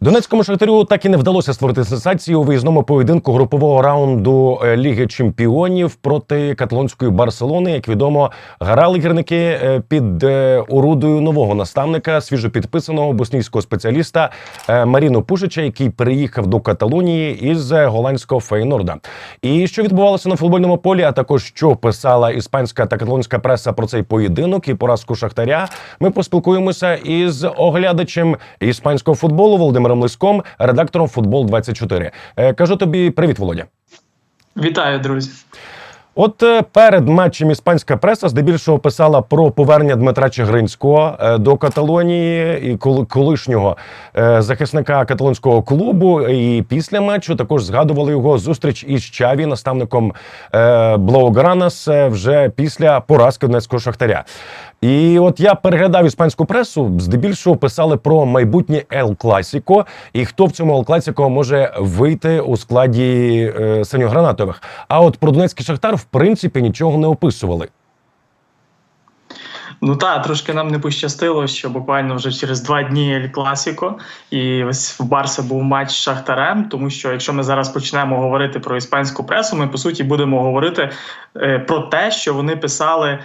Донецькому шахтарю так і не вдалося створити сенсацію у виїзному поєдинку групового раунду е, Ліги Чемпіонів проти каталонської Барселони. Як відомо, грали гірники е, під е, орудою нового наставника, свіжопідписаного боснійського спеціаліста Маріно Пушича, який переїхав до Каталонії із голландського Фейнорда. І що відбувалося на футбольному полі, а також що писала іспанська та каталонська преса про цей поєдинок і поразку Шахтаря. Ми поспілкуємося із оглядачем іспанського футболу Володимиром Лиском, редактором Футбол 24 Е, Кажу тобі привіт, Володя. Вітаю, друзі. От е, перед матчем іспанська преса здебільшого писала про повернення Дмитра Чигринського е, до Каталонії і коли- колишнього захисника каталонського клубу. І після матчу також згадували його зустріч із Чаві, наставником Блаугранас, вже після поразки Донецького шахтаря. І от я переглядав іспанську пресу, здебільшого писали про майбутнє Ел Класіко і хто в цьому Ел Класіко може вийти у складі е, синьогранатових. А от про Донецький шахтар в принципі нічого не описували. Ну так, трошки нам не пощастило, що буквально вже через два дні Ель Класіко, і ось в Барса був матч з Шахтарем. Тому що якщо ми зараз почнемо говорити про іспанську пресу, ми по суті будемо говорити е, про те, що вони писали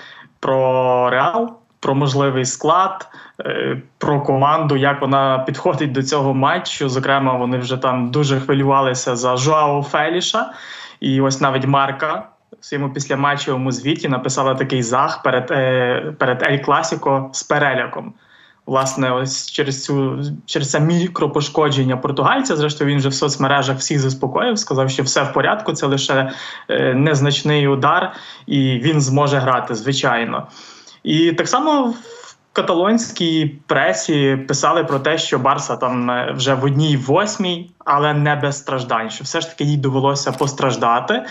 про Реал, про можливий склад, е, про команду, як вона підходить до цього матчу. Зокрема, вони вже там дуже хвилювалися за Жоао Феліша, і ось навіть Марка. В своєму післяматчевому звіті написала такий зах перед, е, перед Ель Класіко з переляком. Власне, ось через цю через це мікропошкодження португальця. Зрештою, він вже в соцмережах всіх заспокоїв, сказав, що все в порядку, це лише е, незначний удар, і він зможе грати, звичайно. І так само в каталонській пресі писали про те, що Барса там е, вже в одній восьмій, але не без страждань. Що все ж таки їй довелося постраждати,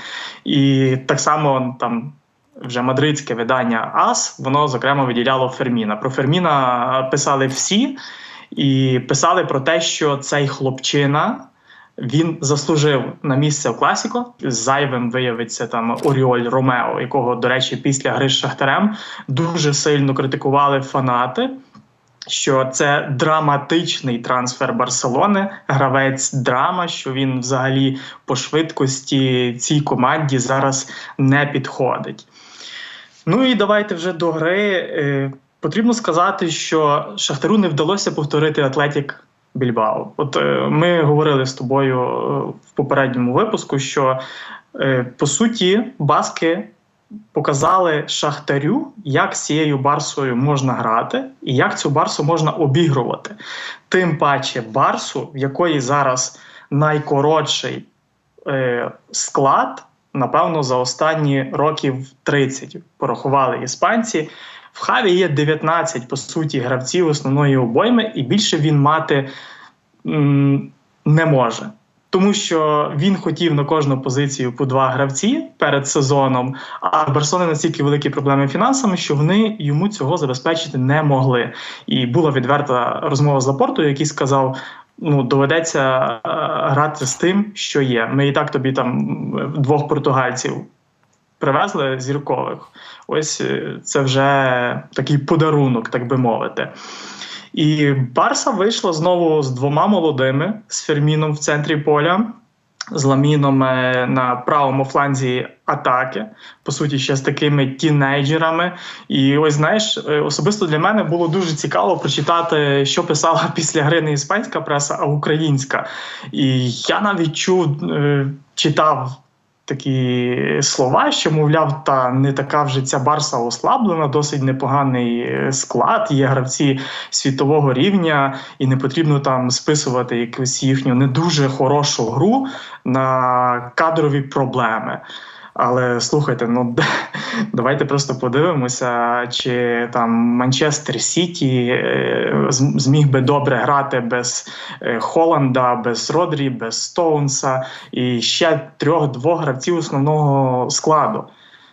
і так само там. Вже мадридське видання АС, воно зокрема виділяло Ферміна. Про Ферміна писали всі, і писали про те, що цей хлопчина він заслужив на місце в класіко. Зайвим виявиться там Оріоль Ромео, якого, до речі, після гри з Шахтарем дуже сильно критикували фанати. Що це драматичний трансфер Барселони, гравець драма, що він взагалі по швидкості цій команді зараз не підходить. Ну і давайте вже до гри. Е, Потрібно сказати, що Шахтару не вдалося повторити Атлетік Більбао. От е, ми говорили з тобою е, в попередньому випуску, що по суті баски показали Шахтарю, як з цією барсою можна грати і як цю барсу можна обігрувати. Тим паче барсу, в якої зараз найкоротший склад, напевно, за останні років 30 порахували іспанці. В Хаві є 19, по суті, гравців основної обойми, і більше він мати м, не може. Тому що він хотів на кожну позицію по два гравці перед сезоном, а Барселони настільки великі проблеми фінансами, що вони йому цього забезпечити не могли. І була відверта розмова з Лапортою, який сказав: ну, доведеться е, грати з тим, що є. Ми і так тобі там двох португальців привезли зіркових. Ось е, це вже такий подарунок, так би мовити. І Барса вийшла знову з двома молодими з Ферміном в центрі поля, з Ламіном е, на правому фланзі атаки, по суті, ще з такими тінейджерами. І ось знаєш, е, особисто для мене було дуже цікаво прочитати, що писала після гри не іспанська преса, а українська. І я навіть чув, е, читав такі слова, що мовляв, та не така вже ця барса ослаблена, досить непоганий е, склад. Є гравці світового рівня, і не потрібно там списувати якусь їхню не дуже хорошу гру на кадрові проблеми. Але слухайте, ну давайте просто подивимося, чи там Манчестер Сіті е, зміг би добре грати без е, Холланда, без Родрі, без Стоунса і ще трьох-двох гравців основного складу.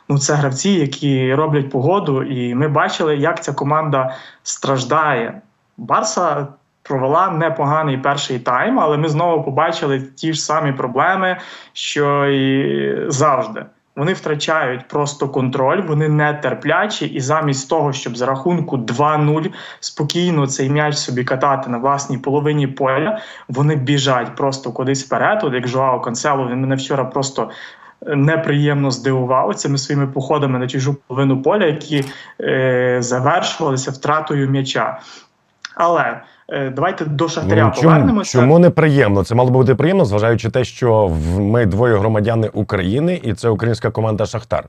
Ну, це гравці, які роблять погоду, і ми бачили, як ця команда страждає. Барса провела непоганий перший тайм, але ми знову побачили ті ж самі проблеми, що і завжди. Вони втрачають просто контроль, вони нетерплячі, і замість того, щоб за рахунку 2-0 спокійно цей м'яч собі катати на власній половині поля, вони біжать просто кудись вперед. От як Жоао Канцело, він мене вчора просто неприємно здивував цими своїми походами на чужу половину поля, які е, завершувалися втратою м'яча. Але е, давайте до Шахтаря Ну, чому, повернемося. чому неприємно? Це мало би бути приємно, зважаючи те, що ми двоє громадяни України, і це українська команда Шахтар.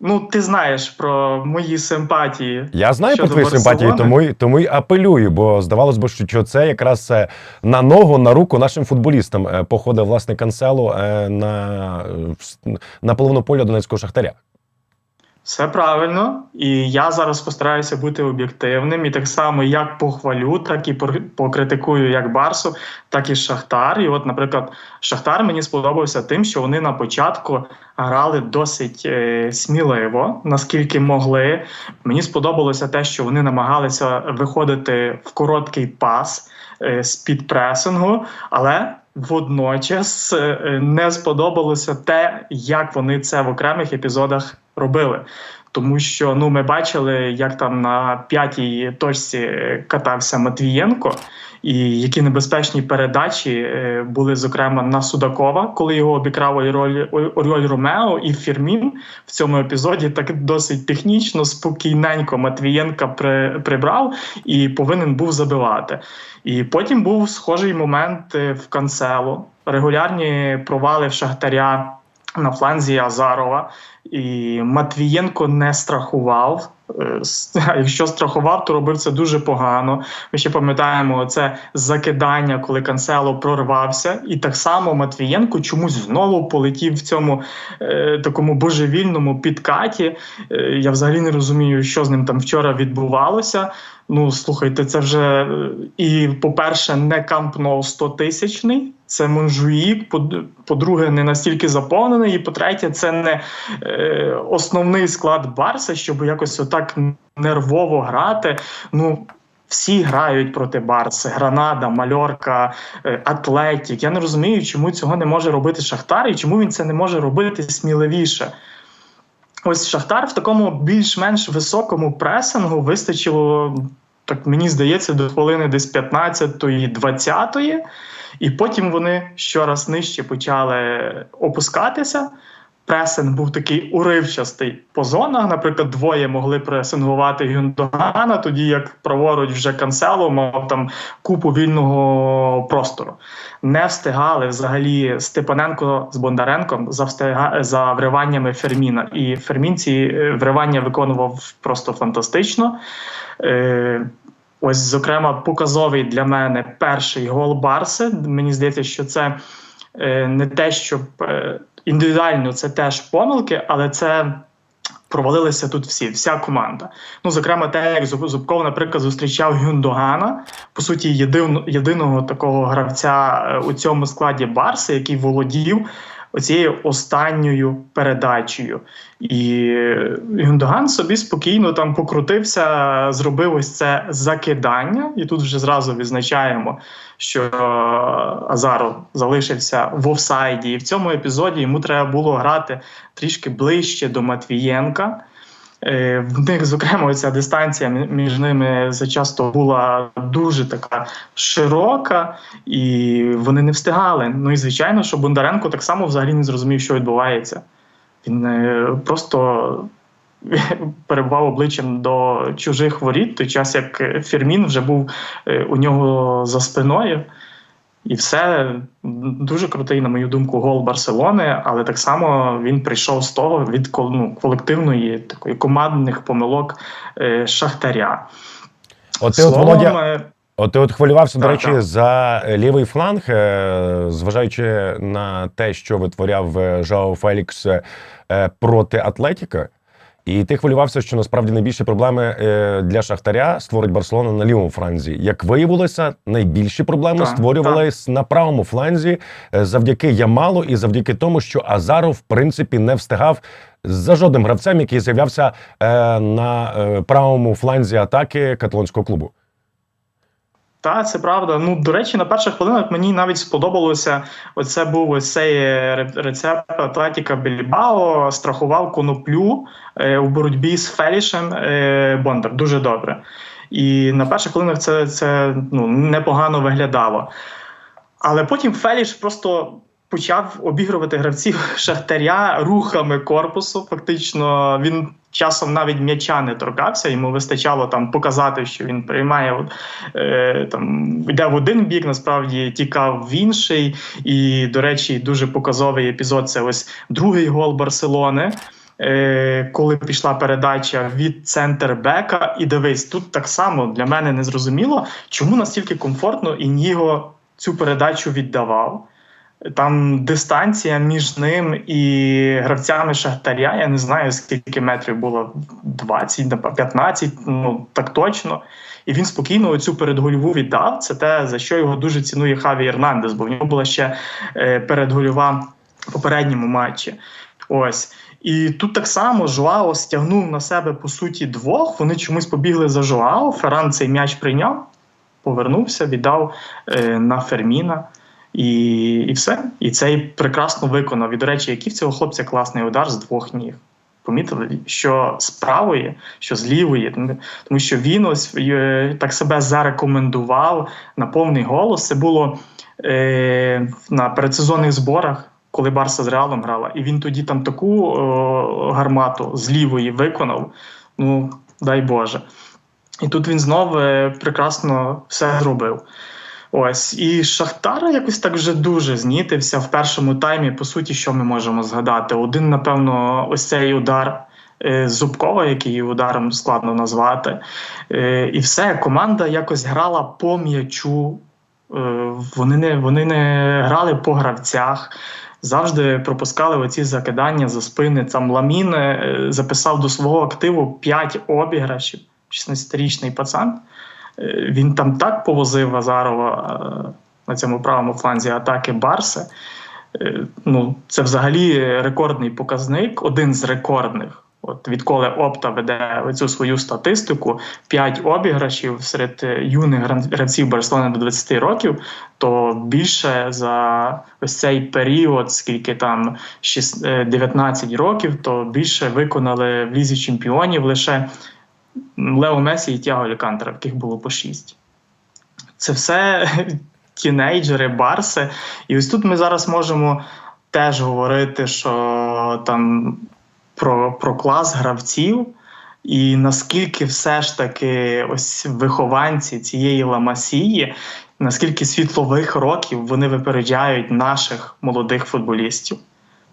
Ну, ти знаєш про мої симпатії. Я знаю про твої симпатії, тому й тому й апелюю, бо здавалось би, що це якраз е, на ногу, на руку нашим футболістам е, походив власне канцелу на, на половину поля Донецького шахтаря. Все правильно, і я зараз постараюся бути об'єктивним. І так само як похвалю, так і покритикую як Барсу, так і Шахтар. І от, наприклад, Шахтар мені сподобався тим, що вони на початку грали досить е, сміливо, наскільки могли. Мені сподобалося те, що вони намагалися виходити в короткий пас е, з-під пресингу, але водночас е, не сподобалося те, як вони це в окремих епізодах робили. Тому що ну ми бачили, як там на п'ятій точці катався Матвієнко, і які небезпечні передачі е, були, зокрема, на Судакова, коли його обікрав Оріоль Ромео і Фірмін в цьому епізоді так досить технічно, спокійненько Матвієнка при, прибрав і повинен був забивати. І потім був схожий момент е, в Канцело. Регулярні провали в Шахтаря на фланзі Азарова. І Матвієнко не страхував. Е, якщо страхував, то робив це дуже погано. Ми ще пам'ятаємо це закидання, коли Канцело прорвався, і так само Матвієнко чомусь знову полетів в цьому е, такому божевільному підкаті. Е, я взагалі не розумію, що з ним там вчора відбувалося. Ну слухайте, це вже е, і по-перше, не кампно 100 тисячний. Це Монжуїк, по- по-друге, не настільки заповнений. І по-третє, це не е, основний склад Барса, щоб якось отак нервово грати. Ну. Всі грають проти Барси, Гранада, Мальорка, е, Атлетік. Я не розумію, чому цього не може робити Шахтар і чому він це не може робити сміливіше. Ось Шахтар в такому більш-менш високому пресингу вистачило, так мені здається, до хвилини десь 15-ї, 20-ї. І потім вони щораз нижче почали опускатися. Пресинг був такий уривчастий по зонах. Наприклад, двоє могли пресингувати Гюндогана, тоді як праворуч вже канцело мав там купу вільного простору. Не встигали взагалі Степаненко з Бондаренком за, встига... за вриваннями Ферміна. І Фермін ці е, вривання виконував просто фантастично. Е, Ось, зокрема, показовий для мене перший гол Барси. Мені здається, що це е, не те, щоб індивідуально це теж помилки, але це. Провалилися тут всі, вся команда. Ну, зокрема, те, як Зубков, наприклад, зустрічав Гюндогана, по суті, єдин, єдиного такого гравця е, у цьому складі Барси, який володів оцією останньою передачею. І Гюндоган собі спокійно там покрутився, зробив ось це закидання, і тут вже зразу відзначаємо, що е, Азаров залишився в офсайді. І в цьому епізоді йому треба було грати трішки ближче до Матвієнка. Е, В них, зокрема, ця дистанція між ними зачасто була дуже така широка, і вони не встигали. Ну і звичайно, що Бондаренко так само взагалі не зрозумів, що відбувається. Він е, просто перебував обличчям до чужих воріт, той час як Фірмін вже був е, у нього за спиною. І все дуже крутий, на мою думку, гол Барселони, але так само він прийшов з того від ну, колективної такої командних помилок е, Шахтаря. От ти, от, Володя, е, от ти от хвилювався, до речі, так. за лівий фланг, е, зважаючи на те, що витворяв е, Жао Фелікс е, проти Атлетіка. І ти хвилювався, що насправді найбільші проблеми е, для Шахтаря створить Барселона на лівому фланзі. Як виявилося, найбільші проблеми Так, створювались на правому фланзі е, завдяки Ямалу і завдяки тому, що Азаров, в принципі, не встигав за жодним гравцем, який з'являвся е, на правому фланзі атаки каталонського клубу. Та, це правда. Ну, до речі, на перших хвилинах мені навіть сподобалося. Оце був цей е, рецепт Атлетіка Більбао, страхував коноплю е, у боротьбі з Фелішем е, Бондар. Дуже добре. І на перших хвилинах це, це ну, непогано виглядало. Але потім Феліш просто почав обігрувати гравців Шахтаря рухами корпусу. Фактично, він часом навіть м'яча не торкався. Йому вистачало там показати, що він приймає е, там йде в один бік, насправді тікав в інший. І, до речі, дуже показовий епізод. Це ось другий гол Барселони. Е, коли пішла передача від центрбека, і дивись, тут так само для мене не зрозуміло, чому настільки комфортно Ініго цю передачу віддавав. Там дистанція між ним і гравцями Шахтаря. Я не знаю, скільки метрів було 20, напевно, 15, ну так точно. І він спокійно оцю передгольову віддав. Це те, за що його дуже цінує Хаві Ернандес, бо в нього була ще е, передгольова в попередньому матчі. Ось. І тут так само Жуао стягнув на себе по суті двох. Вони чомусь побігли за Жуао. Ферран цей м'яч прийняв, повернувся, віддав е, на Ферміна. І, і все. І цей прекрасно виконав. І, до речі, який в цього хлопця класний удар з двох ніг. Помітили, що з правої, що з лівої, тому- що він ось е, так себе зарекомендував на повний голос. Це було е, на передсезонних зборах, коли Барса з Реалом грала. І він тоді там таку о, гармату з лівої виконав. Ну, дай Боже. І тут він знов е, прекрасно все зробив. Ось і Шахтар якось так вже дуже знітився в першому таймі. По суті, що ми можемо згадати? Один, напевно, ось цей удар е, Зубкова, який ударом складно назвати. Е, і все, команда якось грала по м'ячу. Е, вони, не, вони не грали по гравцях. Завжди пропускали оці закидання за спини. Там Ламін записав до свого активу 5 обіграшів, 16-річний пацан. Е, Він там так повозив Азарова е, на цьому правому фланзі атаки Барси. Е, Ну, це взагалі рекордний показник, один з рекордних. От відколи Опта веде цю свою статистику, 5 обіграшів серед юних гравців Барселони до 20 років, то більше за ось цей період, скільки там е, 19 років, то більше виконали в лізі чемпіонів лише Лео Месі і Тяго Алькантера, в яких було по 6. Це все тінейджери, барси. І ось тут ми зараз можемо теж говорити, що там про, про клас гравців, і наскільки все ж таки ось вихованці цієї ламасії, наскільки світлових років вони випереджають наших молодих футболістів.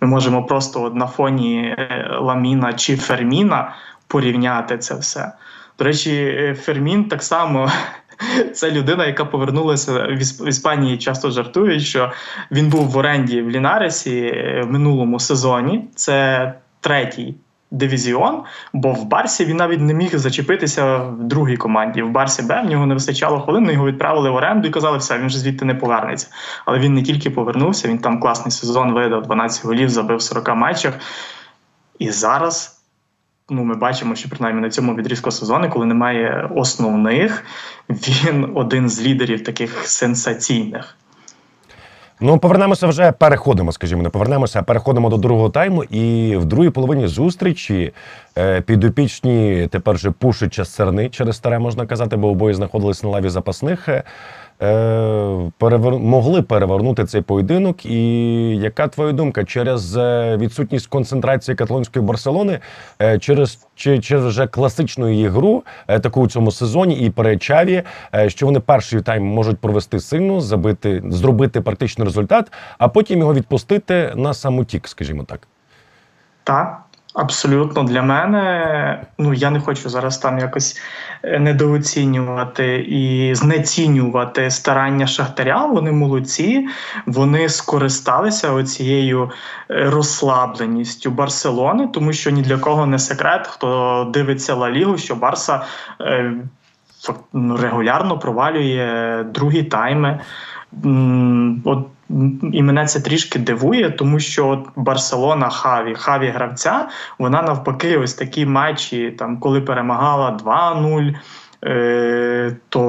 Ми можемо просто от на фоні е, Ламіна чи Ферміна порівняти це все. До речі, е, Фермін так само. Це людина, яка повернулася в Ісп- Іспанії. Часто жартують, що він був в оренді в Лінаресі е, в минулому сезоні. Це третій дивізіон, бо в Барсі він навіть не міг зачепитися в другій команді. В Барсі Б в нього не вистачало хвилин, його відправили в оренду і казали, все, він вже звідти не повернеться. Але він не тільки повернувся, він там класний сезон видав 12 голів, забив в 40 матчах. І зараз. Ну, ми бачимо, що принаймні на цьому відрізку сезону, коли немає основних, він один з лідерів таких сенсаційних. Ну, повернемося вже, переходимо, скажімо, не повернемося, а переходимо до другого тайму. І в другій половині зустрічі е, підопічні тепер же Пушича Серни через старе можна казати, бо обоє знаходились на лаві запасних. Е, перевер... могли перевернути цей поєдинок. І яка твоя думка через е, відсутність концентрації каталонської Барселони, е, через чи через вже класичну її гру, таку у цьому сезоні і при Чаві, е, що вони перший тайм можуть провести сильно, забити, зробити практичний результат, а потім його відпустити на самотік, скажімо так. Так, абсолютно для мене. Ну я не хочу зараз там якось е, недооцінювати і знецінювати старання Шахтаря. Вони молодці, вони скористалися оцією е, розслабленістю Барселони, тому що ні для кого не секрет, хто дивиться Ла Лігу, що Барса е, ну, регулярно провалює другі тайми. От і мене це трішки дивує, тому що от Барселона Хаві, Хаві гравця, вона навпаки, ось такі матчі, там коли перемагала 2-0. е, то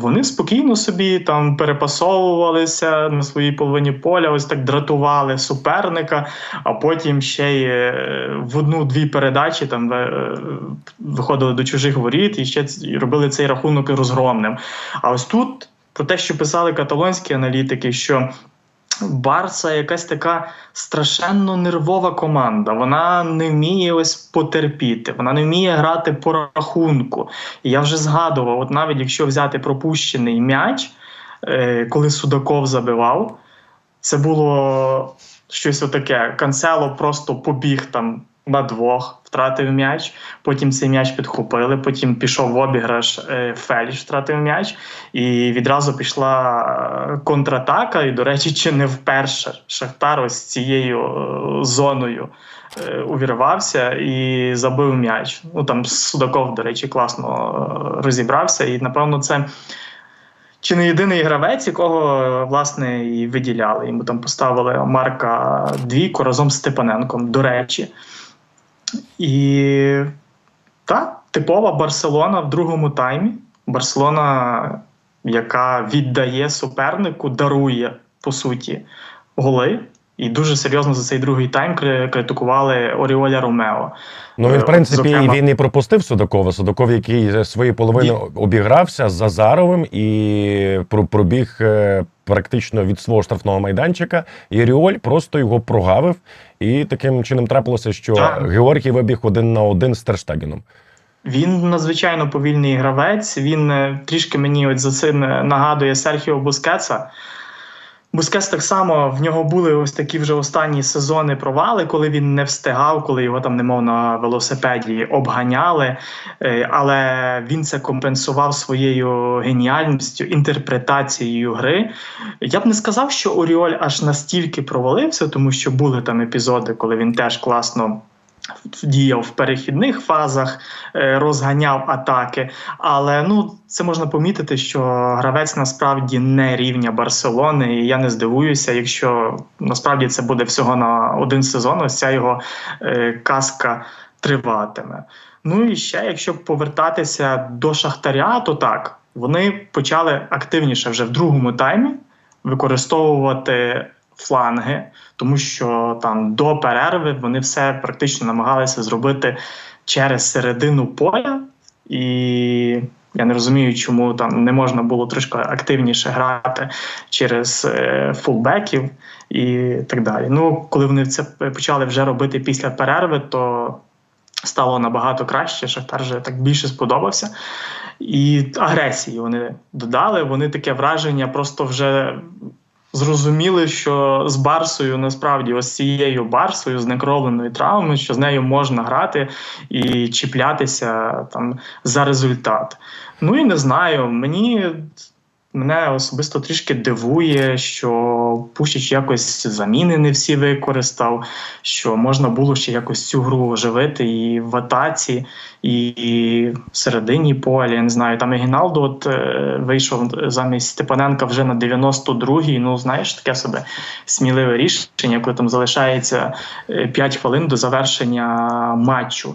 вони спокійно собі там перепасовувалися на своїй половині поля, ось так дратували суперника, а потім ще й е, в одну-дві передачі там е, виходили до чужих воріт і ще робили цей рахунок розгромним. А ось тут про те, що писали каталонські аналітики, що Барса якась така страшенно нервова команда. Вона не вміє ось потерпіти, вона не вміє грати по рахунку. І я вже згадував, от навіть якщо взяти пропущений м'яч, е, коли Судаков забивав, це було щось отаке. Канцело просто побіг там на двох, втратив м'яч. Потім цей м'яч підхопили. Потім пішов в обіграш е, Феліш, втратив м'яч, і відразу пішла е, контратака. І, до речі, чи не вперше Шахтар ось цією е, зоною увірвався і забив м'яч. Ну там Судаков, до речі, класно розібрався. І напевно це. Чи не єдиний гравець, якого власне і виділяли? Йому там поставили Марка двійку разом з Степаненком, до речі. І так, типова Барселона в другому таймі. Барселона, яка віддає супернику, дарує по суті голи. І дуже серйозно за цей другий тайм критикували Оріоля Ромео. Ну він, в Е, принципі, зокрема- він і пропустив Судакова. Судаков, який зі своєї половини обігрався з Зазаровим і пробіг е, практично від свого штрафного майданчика. І Ріоль просто його прогавив. І таким чином трапилося, що Так. Георгій вибіг один на один з Терштегеном. Він надзвичайно повільний гравець. Він е, трішки мені от за цим нагадує Серхіо Бускетса. Бускетс так само в нього були ось такі вже останні сезони провали, коли він не встигав, коли його там немов на велосипеді обганяли. Е, Але він це компенсував своєю геніальністю, інтерпретацією гри. Я б не сказав, що Оріоль аж настільки провалився, тому що були там епізоди, коли він теж класно діяв в перехідних фазах, е, розганяв атаки. Але ну це можна помітити, що гравець насправді не рівня Барселони. І я не здивуюся, якщо насправді це буде всього на один сезон. Ось ця його е, казка триватиме. Ну і ще, якщо повертатися до Шахтаря, то так вони почали активніше вже в другому таймі використовувати фланги, тому що там до перерви вони все практично намагалися зробити через середину поля, і я не розумію, чому там не можна було трошки активніше грати через е, фулбеків і так далі. Ну, коли вони це почали вже робити після перерви, то стало набагато краще. Шахтар вже так більше сподобався. І агресії вони додали. Вони таке враження просто вже зрозуміли, що з Барсою насправді ось цією Барсою з некровленою травмою, що з нею можна грати і чіплятися там за результат. Ну і не знаю, мені. Мене особисто трішки дивує, що Пущич якось заміни не всі використав, що можна було ще якось цю гру оживити і в атаці, і, в середині поля. Я не знаю, там і Гіналдо от е, вийшов замість Степаненка вже на 92-й. Ну, знаєш, таке себе сміливе рішення, коли там залишається 5 хвилин до завершення матчу.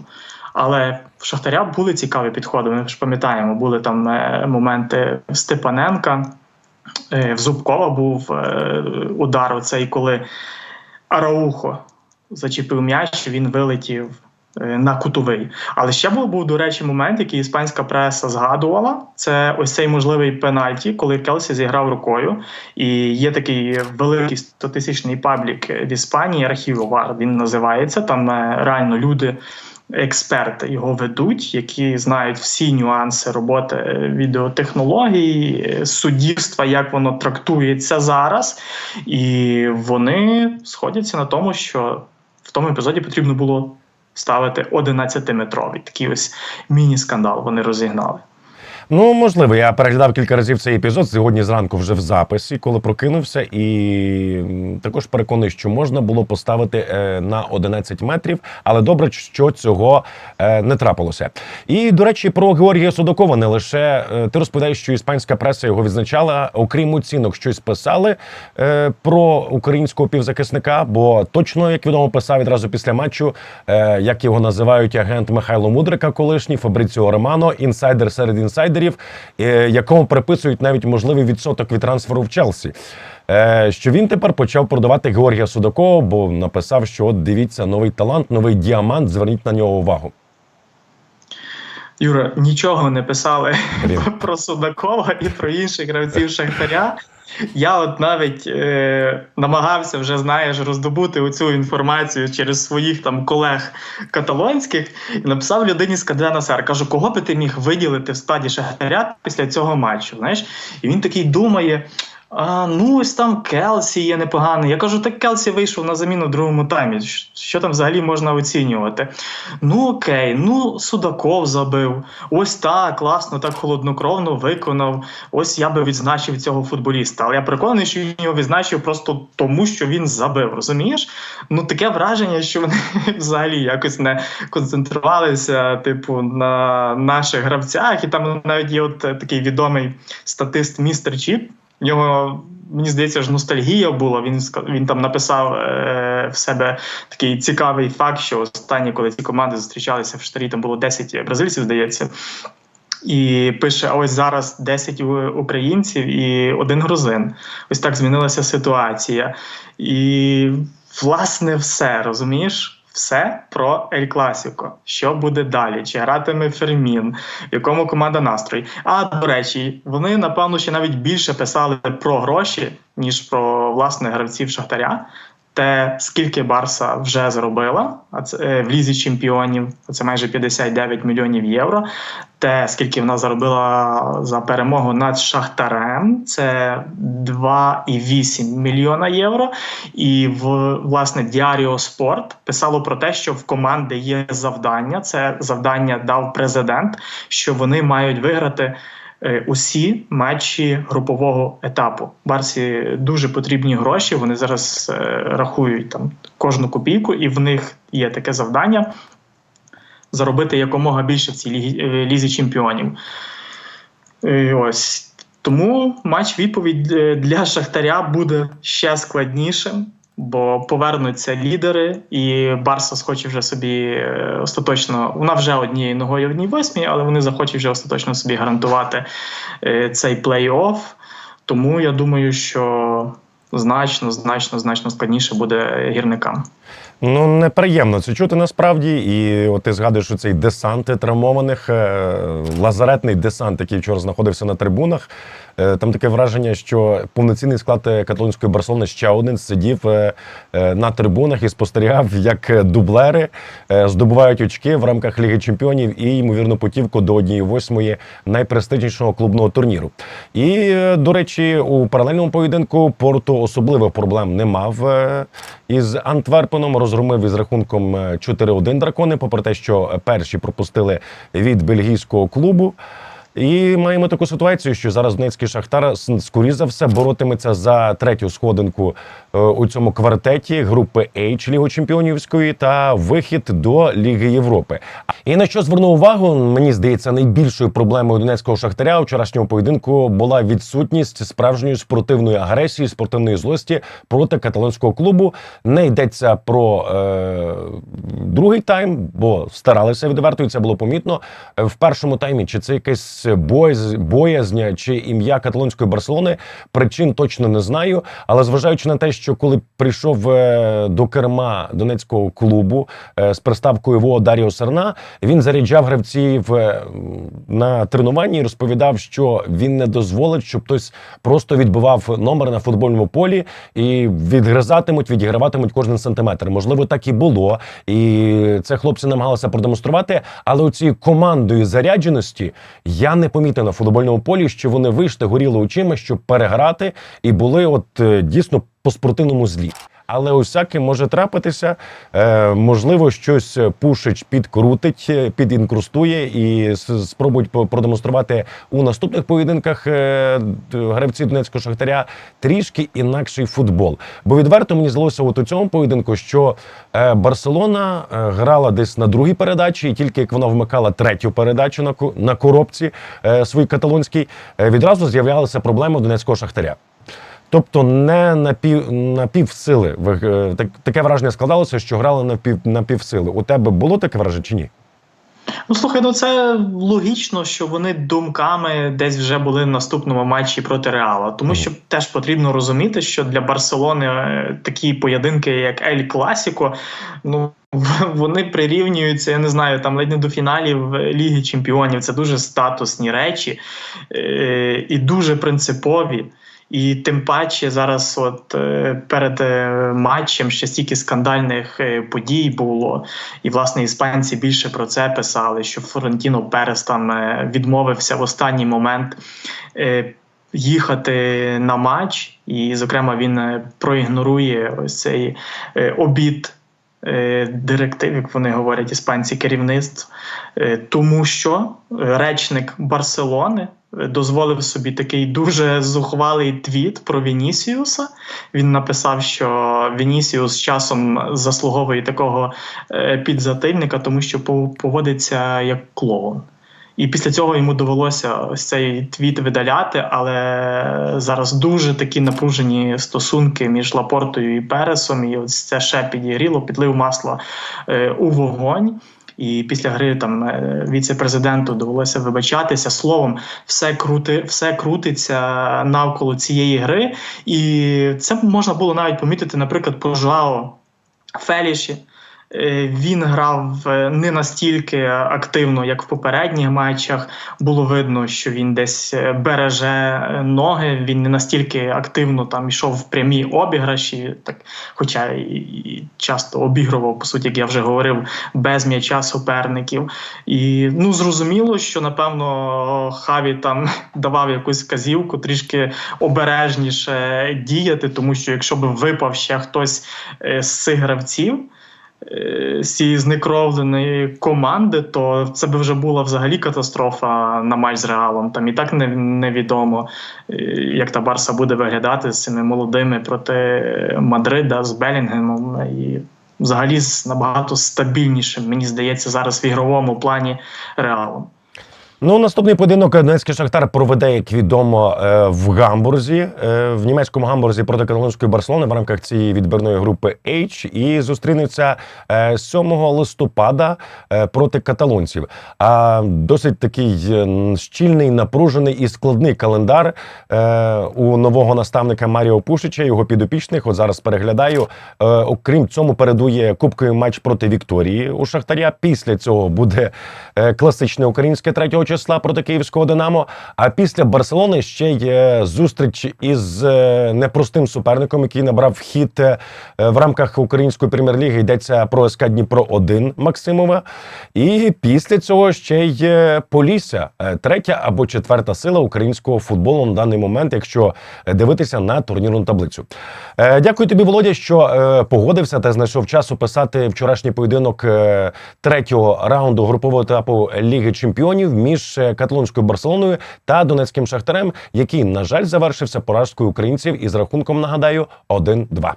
Але в Шахтаря були цікаві підходи. Ми ж пам'ятаємо, були там е, моменти Степаненка. Е, В Зубкова був е, удар, оцей, коли Араухо зачепив м'яч, він вилетів на кутовий. Але ще був, був, до речі, момент, який іспанська преса згадувала. Це ось цей можливий пенальті, коли Келсі зіграв рукою. І є такий великий статистичний паблік в Іспанії, архів ВАР, він називається. Там реально люди. Експерти його ведуть, які знають всі нюанси роботи е, відеотехнологій, е, суддівства, як воно трактується зараз, і вони сходяться на тому, що в тому епізоді потрібно було ставити 11-метровий. Такий ось міні-скандал вони розігнали. Ну, можливо, я переглядав кілька разів цей епізод сьогодні зранку вже в записі, коли прокинувся, і також переконаний, що можна було поставити е, на 11 метрів, але добре, що цього е, не трапилося. І до речі, про Георгія Судакова не лише е, ти розповідаєш, що іспанська преса його відзначала, окрім оцінок, щось писали про українського півзахисника, бо точно, як відомо, писав відразу після матчу, як його називають агент Михайло Мудрика, колишній Фабріціо Романо, інсайдер серед інсайдерів. Інсайдерів, е, якому приписують навіть можливий відсоток від трансферу в Челсі. Е, Що він тепер почав продавати Георгія Судакова, бо написав, що от дивіться, новий талант, новий діамант, зверніть на нього увагу. Юра, нічого не писали Блін. про Судакова і про інших гравців Шахтаря. Я от навіть е, намагався вже знаєш роздобути оцю інформацію через своїх там колег каталонських і написав людині з Кадена Сар. Кажу, кого би ти міг виділити в складі Шахтаря після цього матчу? Знаєш, і він такий думає. А, ну, ось там Келсі є непоганий. Я кажу, так Келсі вийшов на заміну в другому таймі. Що- там взагалі можна оцінювати? Ну окей, ну Судаков забив. Ось так, класно, так холоднокровно виконав. Ось я би відзначив цього футболіста. Але я переконаний, що він його відзначив просто тому, що він забив. Розумієш? Ну таке враження, що вони взагалі якось не концентрувалися, типу, на наших гравцях. І там навіть є от такий відомий статист містер Чіп. В нього, мені здається, ж ностальгія була. Він він там написав е, в себе такий цікавий факт, що останні, коли ці команди зустрічалися в штарі, там було 10 бразильців, здається. І пише: ось зараз 10 українців і один грузин. Ось так змінилася ситуація. І власне все розумієш. Все про Ель Класіко. Що буде далі? Чи гратиме Фермін? В якому команда настрій? А до речі, вони напевно ще навіть більше писали про гроші, ніж про власне гравців Шахтаря. Те, скільки Барса вже заробила, а це е, в лізі чемпіонів, це майже 59 мільйонів євро. Те, скільки вона заробила за перемогу над Шахтарем, це 2,8 мільйона євро. І в власне Діаріо Спорт писало про те, що в команди є завдання. Це завдання дав президент, що вони мають виграти усі матчі групового етапу. Барсі дуже потрібні гроші. Вони зараз е, рахують там кожну копійку, і в них є таке завдання заробити якомога більше в цій лізі, е, лізі чемпіонів. І ось. Тому матч відповідь е, для Шахтаря буде ще складнішим, бо повернуться лідери, і Барса схоче вже собі е, остаточно. Вона вже однією ногою в одній восьмій, але вони захочуть вже остаточно собі гарантувати е, цей плей-офф. Тому я думаю, що значно, значно, значно складніше буде гірникам. Ну, неприємно це чути насправді. І от ти згадуєш що цей десант травмованих, е, лазаретний десант, який вчора знаходився на трибунах. Е, Там таке враження, що повноцінний склад е, каталонської Барселони ще один сидів е, на трибунах і спостерігав, як дублери здобувають очки в рамках Ліги Чемпіонів і ймовірно путівку до однієї восьмої найпрестижнішого клубного турніру. І до речі, у паралельному поєдинку Порту особливих проблем не мав із Антверпеном. Розгромив із рахунком е, 4-1 дракони, попри те, що перші пропустили від бельгійського клубу. І маємо таку ситуацію, що зараз Донецький Шахтар скоріш за все боротиметься за третю сходинку е, у цьому квартеті групи H Ліги Чемпіонівської та вихід до Ліги Європи. І на що звернув увагу, мені здається, найбільшою проблемою донецького шахтаря у вчорашньому поєдинку була відсутність справжньої спортивної агресії, спортивної злості проти каталонського клубу. Не йдеться про е, другий тайм, бо старалися відверто, це було помітно. Е, В першому таймі чи це якась боязня чи ім'я каталонської Барселони, причин точно не знаю. Але зважаючи на те, що коли прийшов е, до керма донецького клубу е, з приставкою ВО Даріо Серна, він заряджав гравців е, на тренуванні і розповідав, що він не дозволить, щоб хтось просто відбивав номер на футбольному полі і відгризатимуть, відіграватимуть кожен сантиметр. Можливо, так і було, і це хлопці намагалися продемонструвати. Але у цій командою зарядженості я не помітив на футбольному полі, що вони вийшли, горіли очима, щоб переграти, і були от е, дійсно по спортивному злі. Але усяке може трапитися. Е, можливо, щось пушич підкрутить, е, підінкрустує і спробують продемонструвати у наступних поєдинках е, гравці Донецького шахтаря трішки інакший футбол. Бо відверто мені здалося, от у цьому поєдинку, що е, Барселона е, грала десь на другій передачі, і тільки як вона вмикала третю передачу на на коробці е, своїй каталонській, е, відразу з'являлися проблеми Донецького шахтаря. Тобто не на пів на півсили. Е, так, таке враження складалося, що грали на пів на півсили. У тебе було таке враження чи ні? Ну слухай, ну це логічно, що вони думками десь вже були в наступному матчі проти Реала. Тому що теж потрібно розуміти, що для Барселони е, такі поєдинки, як Ель Класіко, ну вони прирівнюються, я не знаю, там ледь не до фіналів Ліги Чемпіонів. Це дуже статусні речі е, і дуже принципові. І тим паче зараз, от е, перед е, матчем, ще стільки скандальних е, подій було, і власне іспанці більше про це писали, що Флорентіно Перес там відмовився в останній момент їхати на матч, і, зокрема, він проігнорує ось цей обід. Директив, як вони говорять, іспанці керівництв, тому що речник Барселони дозволив собі такий дуже зухвалий твіт про Вінісіуса. Він написав, що Вінісіус часом заслуговує такого е, підзатильника, тому що поводиться як клоун. І після цього йому довелося ось цей твіт видаляти, але зараз дуже такі напружені стосунки між Лапортою і Пересом. І ось це ще підігріло, підлив масла е, у вогонь. І після гри там е, віце-президенту довелося вибачатися. Словом, все крути, все крутиться навколо цієї гри, і це можна було навіть помітити, наприклад, по жао Феліші. Е, Він грав е, не настільки активно, як в попередніх матчах. Було видно, що він десь е, береже ноги. Він не настільки активно там йшов в прямі обіграші, так, хоча і, часто обігрував, по суті, як я вже говорив, без м'яча суперників. І ну зрозуміло, що напевно Хаві там давав якусь казівку трішки обережніше діяти, тому що якщо б випав ще хтось з цих гравців цієї знекровленої команди, то це би вже була взагалі катастрофа на матч з Реалом. Там і так не, невідомо, е, як та Барса буде виглядати з цими молодими проти Мадрида з Белінгемом. І взагалі з набагато стабільнішим, мені здається, зараз в ігровому плані Реалом. Ну, наступний поєдинок Донецький Шахтар проведе, як відомо, е, в Гамбурзі, е, в німецькому Гамбурзі проти каталонської Барселони в рамках цієї відбірної групи H і зустрінеться е, 7 листопада е, проти каталонців. А досить такий щільний, напружений і складний календар у нового наставника Маріо Пушича, його підопічних. От зараз переглядаю. Окрім цьому, передує кубковий матч проти Вікторії у Шахтаря. Після цього буде класичне українське 3 числа проти київського Динамо. А після Барселони ще є зустріч із е, непростим суперником, який набрав хід е, в рамках української прем'єр-ліги. Йдеться про СК Дніпро 1 Максимова. І після цього ще є Полісся, е, третя або четверта сила українського футболу на даний момент, якщо дивитися на турнірну таблицю. Дякую тобі, Володя, що погодився та знайшов час описати вчорашній поєдинок третього раунду групового етапу Ліги Чемпіонів між е, каталонською Барселоною та Донецьким Шахтарем, який, на жаль, завершився поразкою українців із рахунком, нагадаю, 1-2.